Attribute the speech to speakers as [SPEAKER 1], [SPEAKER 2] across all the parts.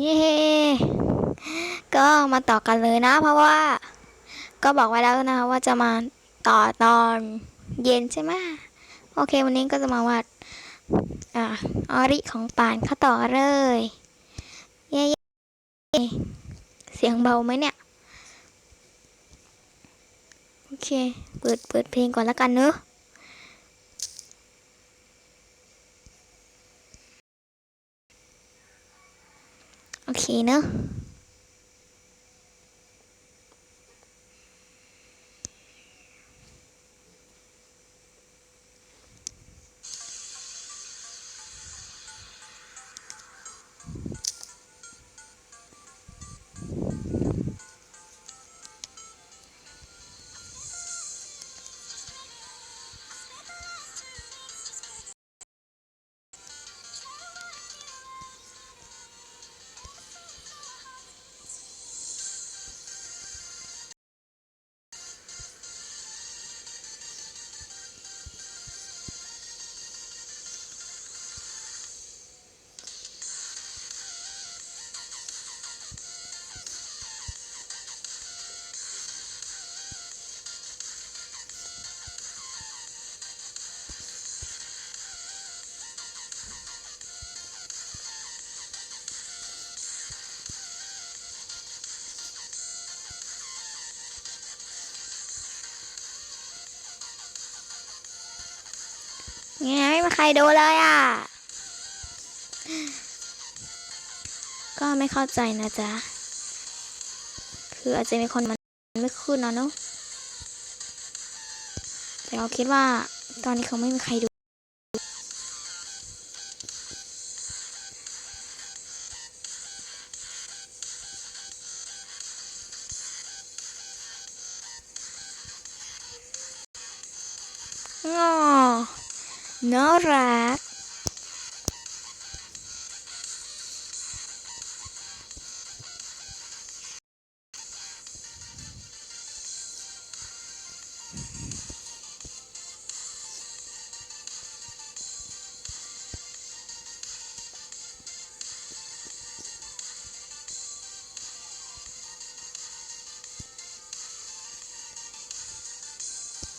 [SPEAKER 1] เย้ก็มาต่อกันเลยนะ เพราะว่า ก็บอกไว้แล้วนะคะว่าจะมาต่อตอนเย็นใช่ไหมโอเค วันนี้ก็จะมาวาดอ่าออริของปานเข้าต่อเลยเย้เย้เสียงเบาไหมเนี่ย โอเค เปิดเปิดเพลงก่อนแล้วกันเนอะ โอเคเนอะ ใครดูเลยอะ ก็ไม่เข้าใจนะจ๊ะ คืออาจจะมีคนมันไม่ขึ้นนะเนาะแต่เราคิดว่าตอนนี้เขาไม่มีใครดู รัก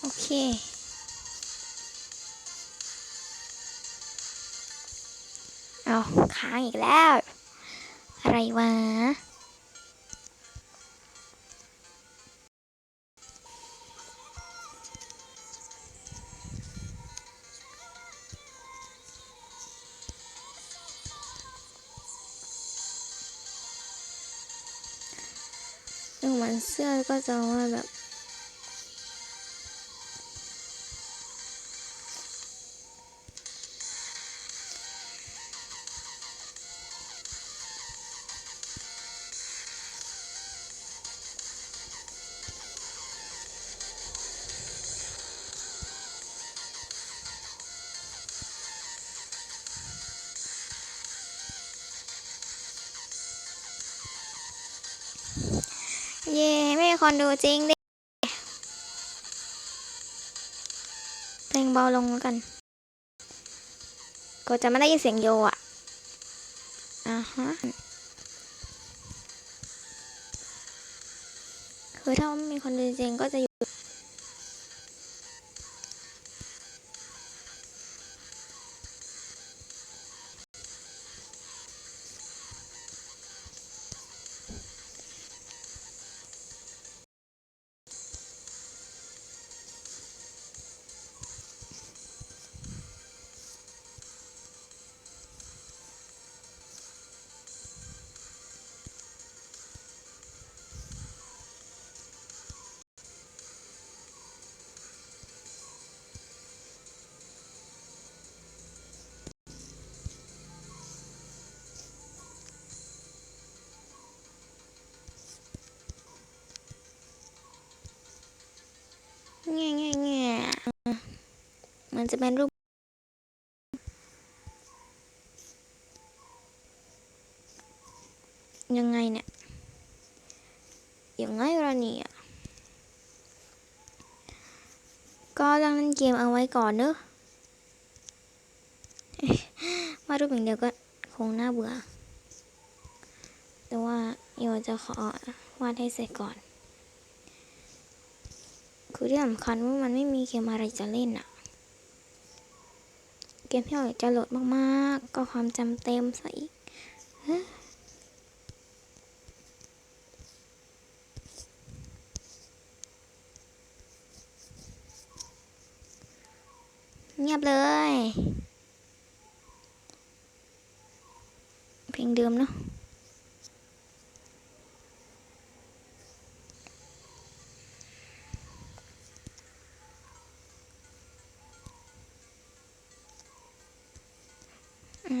[SPEAKER 1] โอเคางอีกแล้ว อะไรวะดูเหมือนเสื้อก็จะว่าแบบ คนดูจริงดิเพลงเบาลงแล้วกัน ก็จะไม่ได้ยินเสียงโยอะ อ่าฮะ คือถ้าไม่มีคนดูจริงก็จะ มันจะเป็นรูป ยังไงเนี่ย ยังไงล่ะเนี่ยก็ต้องเล่นเกมเอาไว้ก่อนเนอะวาดรูปอย่างเดียวก็คงน่าเบื่อ แต่ว่าโยจะขอวาดให้เสร็จก่อน คือที่สำคัญว่ามันไม่มีเกมอะไรจะเล่นอะ เกมที่เราอยากจะโหลดมากๆ ก็ความจำเต็มซะอีกเฮ้ยเงียบเลย เพลงเดิมเนาะ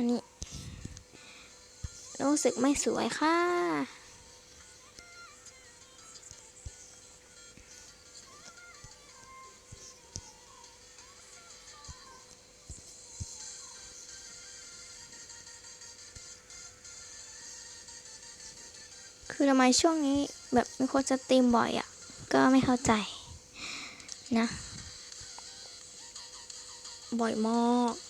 [SPEAKER 1] นนี้รู้สึกไม่สวยค่ะ คือทำไมช่วงนี้แบบมีคนจะตรีมบ่อยอะ่ะ ก็ไม่เข้าใจนะ บ่อยมาก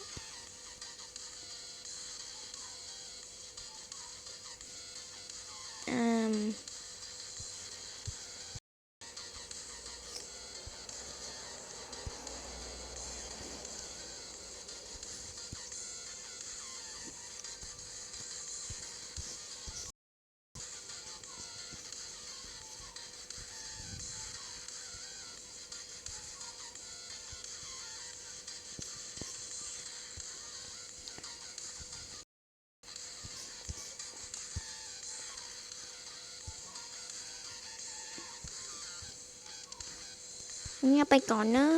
[SPEAKER 1] เงียบไปก่อนเนอะ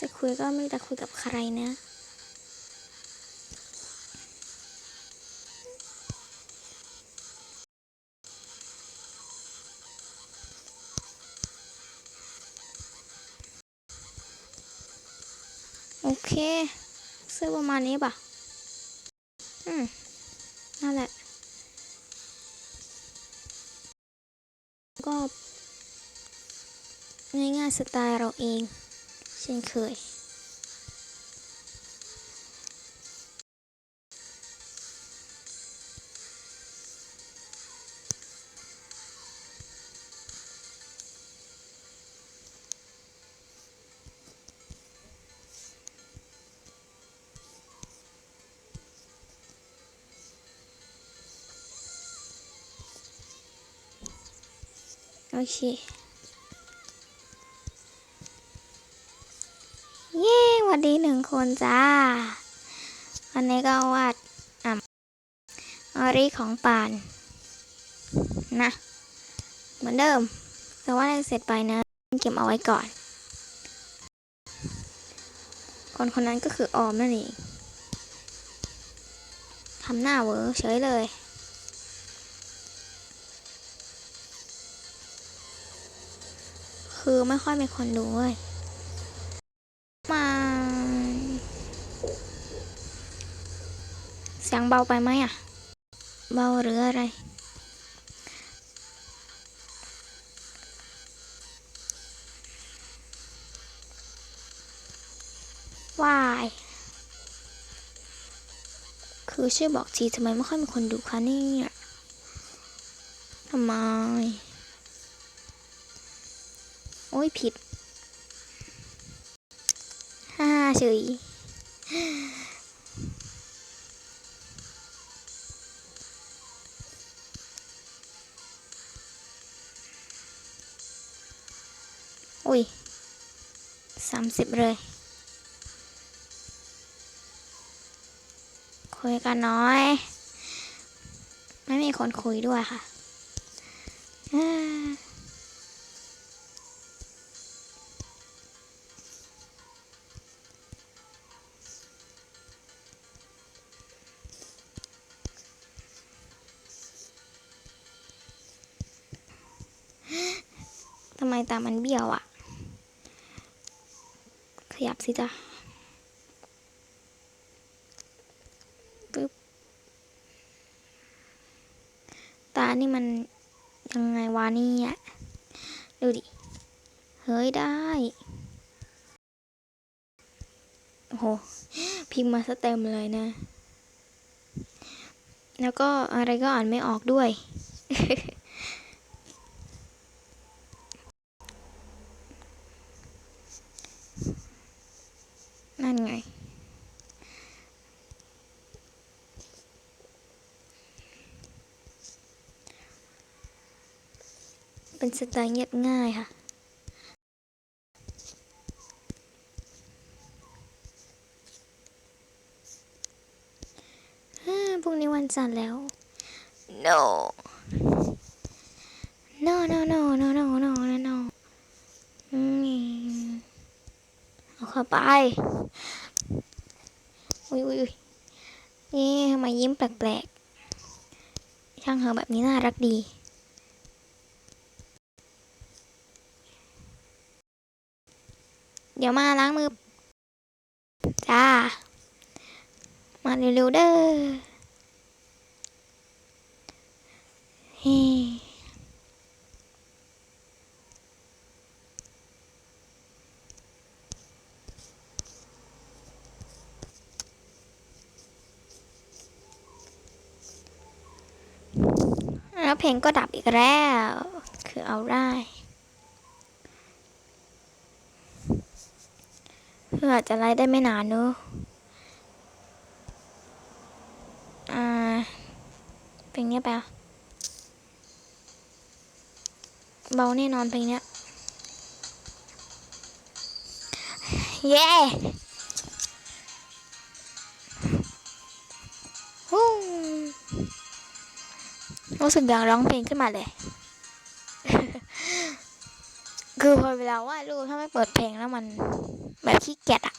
[SPEAKER 1] จะคุยก็ไม่จะคุยกับใครนะโอเคเสื้อประมาณนี้ป่ะ สไตล์เราเอง เช่นเคย โอเค วันดีหนึ่งคนจ้า วันนี้ก็วาดอะออริของปาน นะ เหมือนเดิม แต่ว่าได้เสร็จไปนะ เก็บเอาไว้ก่อน คนคนนั้นก็คือออมนั่นเองทำหน้าเวอร์เฉยเลยคือไม่ค่อยมีคนดูเว้ย สียงเบาไปไหมอะ เบาหรืออะไร วาย คือช่วยบอกทีทำไมไม่ค่อยมีคนดูคะเนี่ยทำไม โอ้ยผิดฮ่าเฉย อุ้ยสามสิบเลย คุยกันน้อย ไม่มีคนคุยด้วยค่ะทำไมตามันเบี้ยวอะ่ะ ยับสิจ้ะปึ๊บตานี่มันยังไงวะนี่ยดูดิ เฮ้ยได้โอ้โหพิมพ์มาสเต็มเลยนะ แล้วก็อะไรก็อ่านไม่ออกด้วย นั่นไง เป็นสไตล์เงียบง่ายค่ะพรุ่งนี้วันจันทร์แล้ว no no no no no no no าไปอุ้ยอุ้ยนี่ทำไมยิ้มแปลกๆช่างเหอะแบบนี้น่ารักดีเดี๋ยวมาล้างมือ จ้า มาเร็วๆเด้อ เพลงก็ดับอีกแล้ว คือเอาได้เพื่อจะไล่ได้ไม่นานเนอะอ่าเพลงเนี้ยไปอะเบาแน่นอนเพลงเนี้ยเย้ รู้สึกอยากร้องเพลงขึ้นมาเลย คือพอเวลาวาดรูปถ้าไม่เปิดเพลงแล้วมันแบบขี้เกียจอะ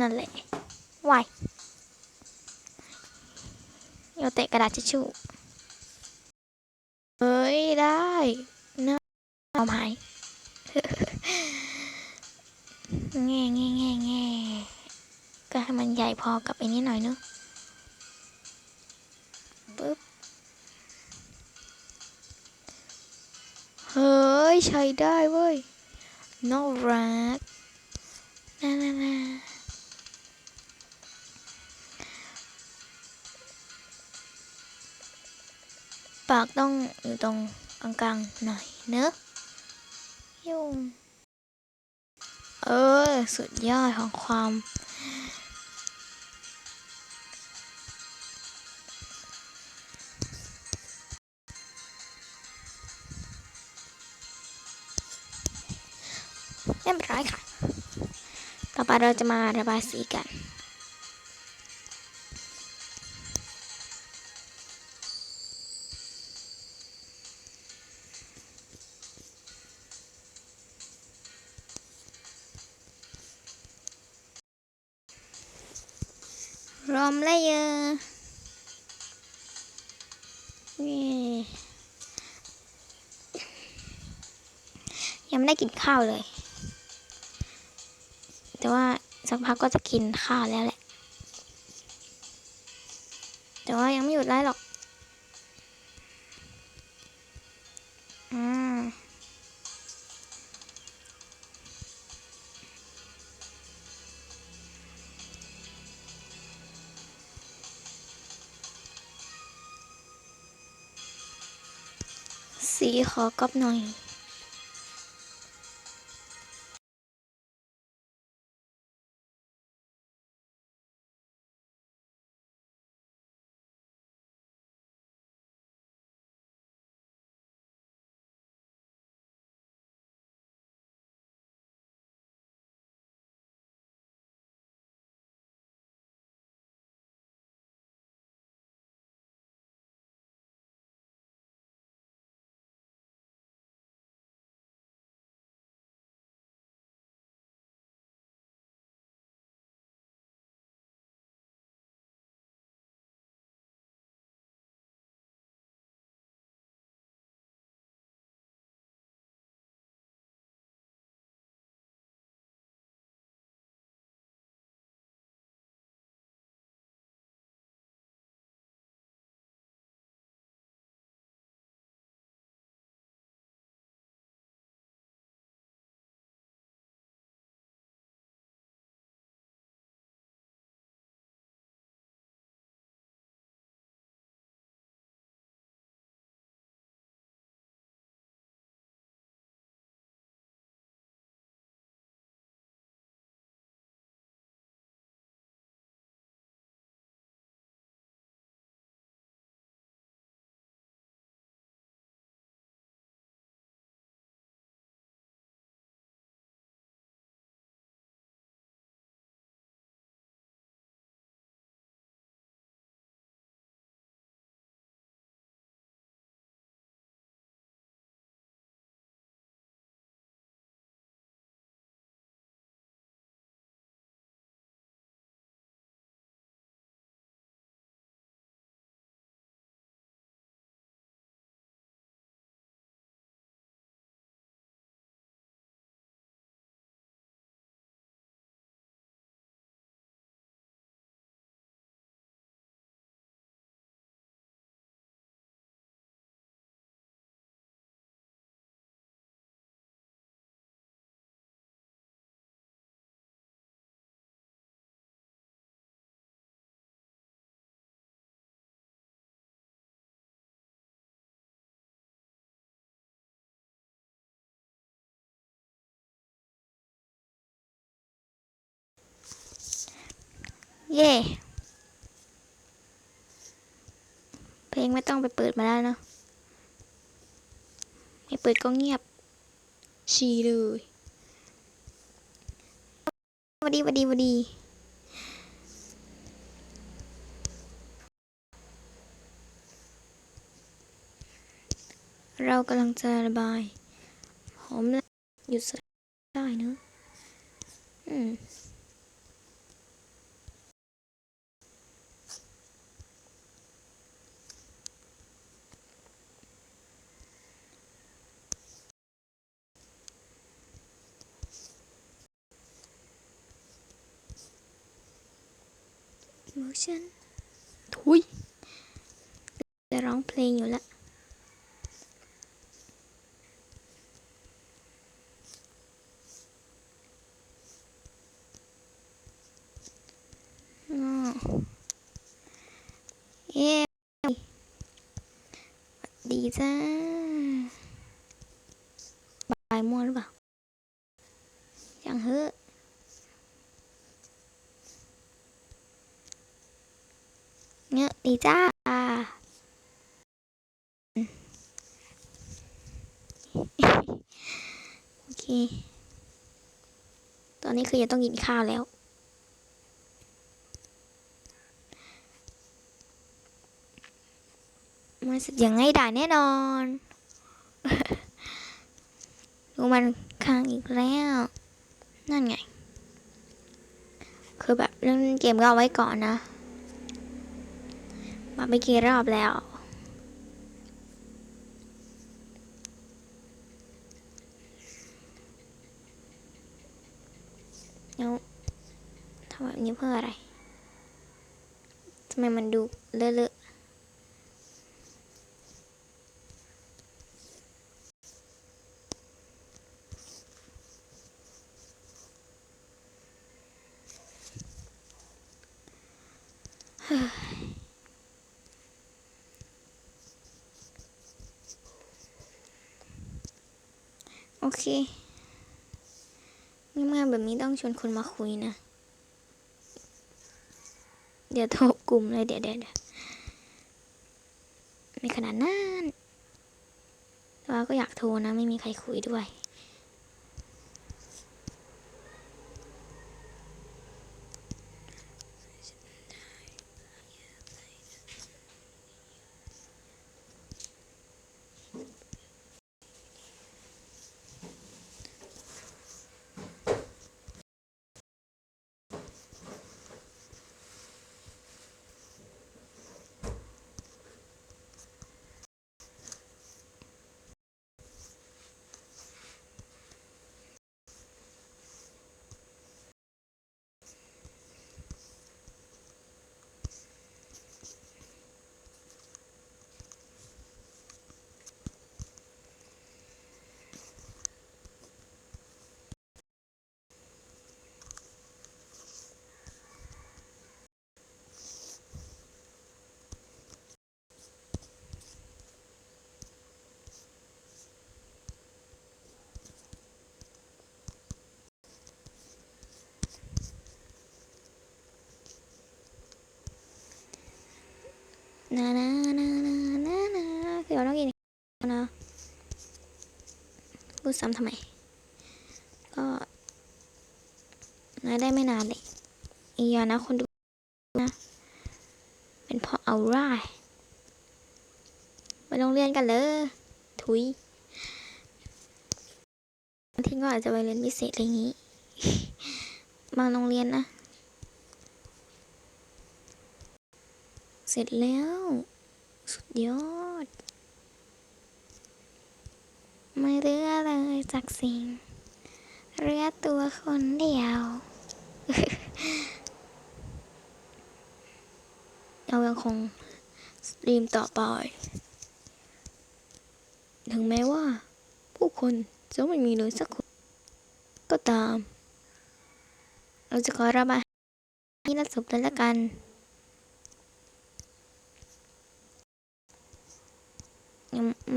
[SPEAKER 1] นั่นแหละวายโยเตะกระดาษทิชชู่เฮ้ย ได้นะเอาหายแง่แง่แง่แง่ก็ให้มันใหญ่พอกับไอ้นี้หน่อยเนอะปึ๊บ เฮ้ย ใช้ได้เว้ยน่ารักน่าน่าน่าปากต้องอยู่ตรงกลางๆหน่อยเนอะยุ่งเออ สุดยอดของความ ร้อยค่ะ ต่อไปเราจะมาระบายสีกันรอมเลเยอะนี่ยังไม่ได้กินข้าวเลย แต่ว่าสักพักก็จะกินข้าวแล้วแหละ แต่ว่ายังไม่หยุดไล่หรอก อืมสีขอกรอบหน่อย เย่เพลงไม่ต้องไปเปิดมาแล้วเนอะไม่เปิดก็เงียบชีเลยหวัสดีหวัสดีหวัสดีเรากำลังจะระบายหอมและหยุดสักได้เนอะอืม เวอร์ชันทุยจะร้องเพลงอยู่ละอ๋อเย้สวัสดีจ้าบายมั่วหรือเปล่ายังเฮ้อะีจ้าโอเค ตอนนี้คือจะต้องกินข้าวแล้ว มันสุดยังไงได้แน่นอนดูมันค้างอีกแล้ว นั่นไง คือแบบเล่นเกมก็เอาไว้ก่อนนะ มาไม่กี่รอบแล้ว แล้วทำแบบนี้เพื่ออะไร ทำไมมันดูเลอะๆ โอเคเมื่อแบบนี้ต้องชวนคนมาคุยนะ เดี๋ยวโทรกลุ่มเลยเดี๋ยวเดี๋ยวเดี๋ยวไม่ขนาดนั้นแต่ว่าก็อยากโทรนะ ไม่มีใครคุยด้วย นานานานานานาคือเราต้องกินนะพูดซ้ำทำไม ก็นาได้ไม่นานเลยอีกอย่านะคนดูนะ เป็นเพราะเอาร่ายไปโรงเรียนกันเลยทุยบางทีก็อาจจะไปเรียนพิเศษอะไรอย่างนี้ บางโรงเรียนนะ เสร็จแล้ว สุดยอด ไม่เหลือเลยจากสิ่งเหลือตัวคนเดียว เรายังคงสตรีมต่อไป ถึงแม้ว่า ผู้คนจะไม่มีเลยสักคน ก็ตาม เราจะขอระบายให้นัดจบแล้วกัน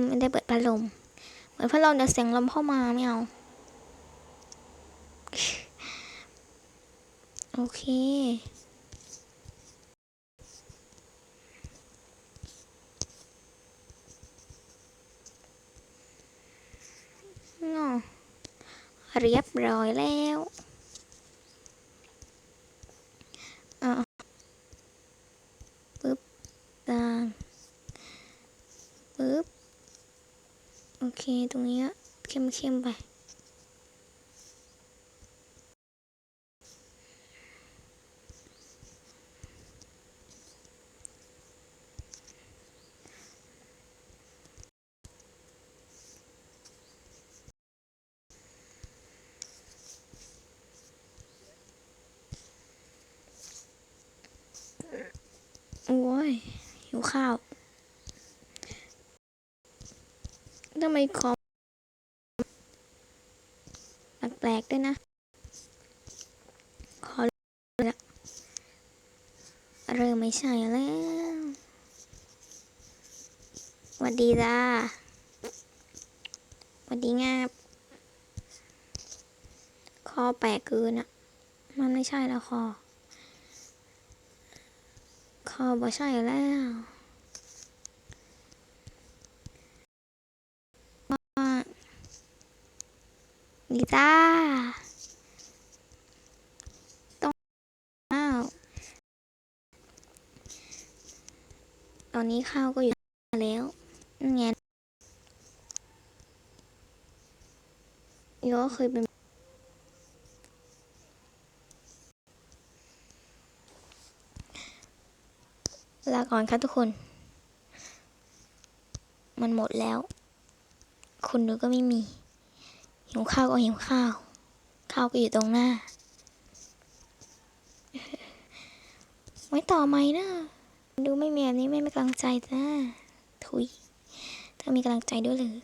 [SPEAKER 1] ไม่ได้เปิดพัดลมเหมือนพัดลมจะเสียงลมเข้ามาไม่เอา โอเคเรียบร้อยแล้ว เข้มไป โอ้ย หิวข้าวทำไมคอมแปล กด้วยนะ ขอเลือกเริ่มไม่ใช่แล้วหวัดดีจ้าหวัดดีงาบคอแปลกเกินอะมันไม่ใช่แล้วคอ คอบ่ใช่แล้วว่าีจ้าต้องอ้าวตอนนี้ข้าวก็อยู่แล้วนั่นไงยก็เคยเป็นลาก่อนครับทุกคน มันหมดแล้ว คุณดูก็ไม่มี หิวข้าวก็หิวข้าว ข้าวก็อยู่ตรงหน้า ไว้ต่อไหมนะดูไม่มีแบบนี้ไม่มีกำลังใจจ้าทุยเธอมีกำลังใจด้วยหรือ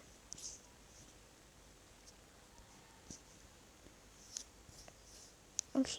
[SPEAKER 1] โอเค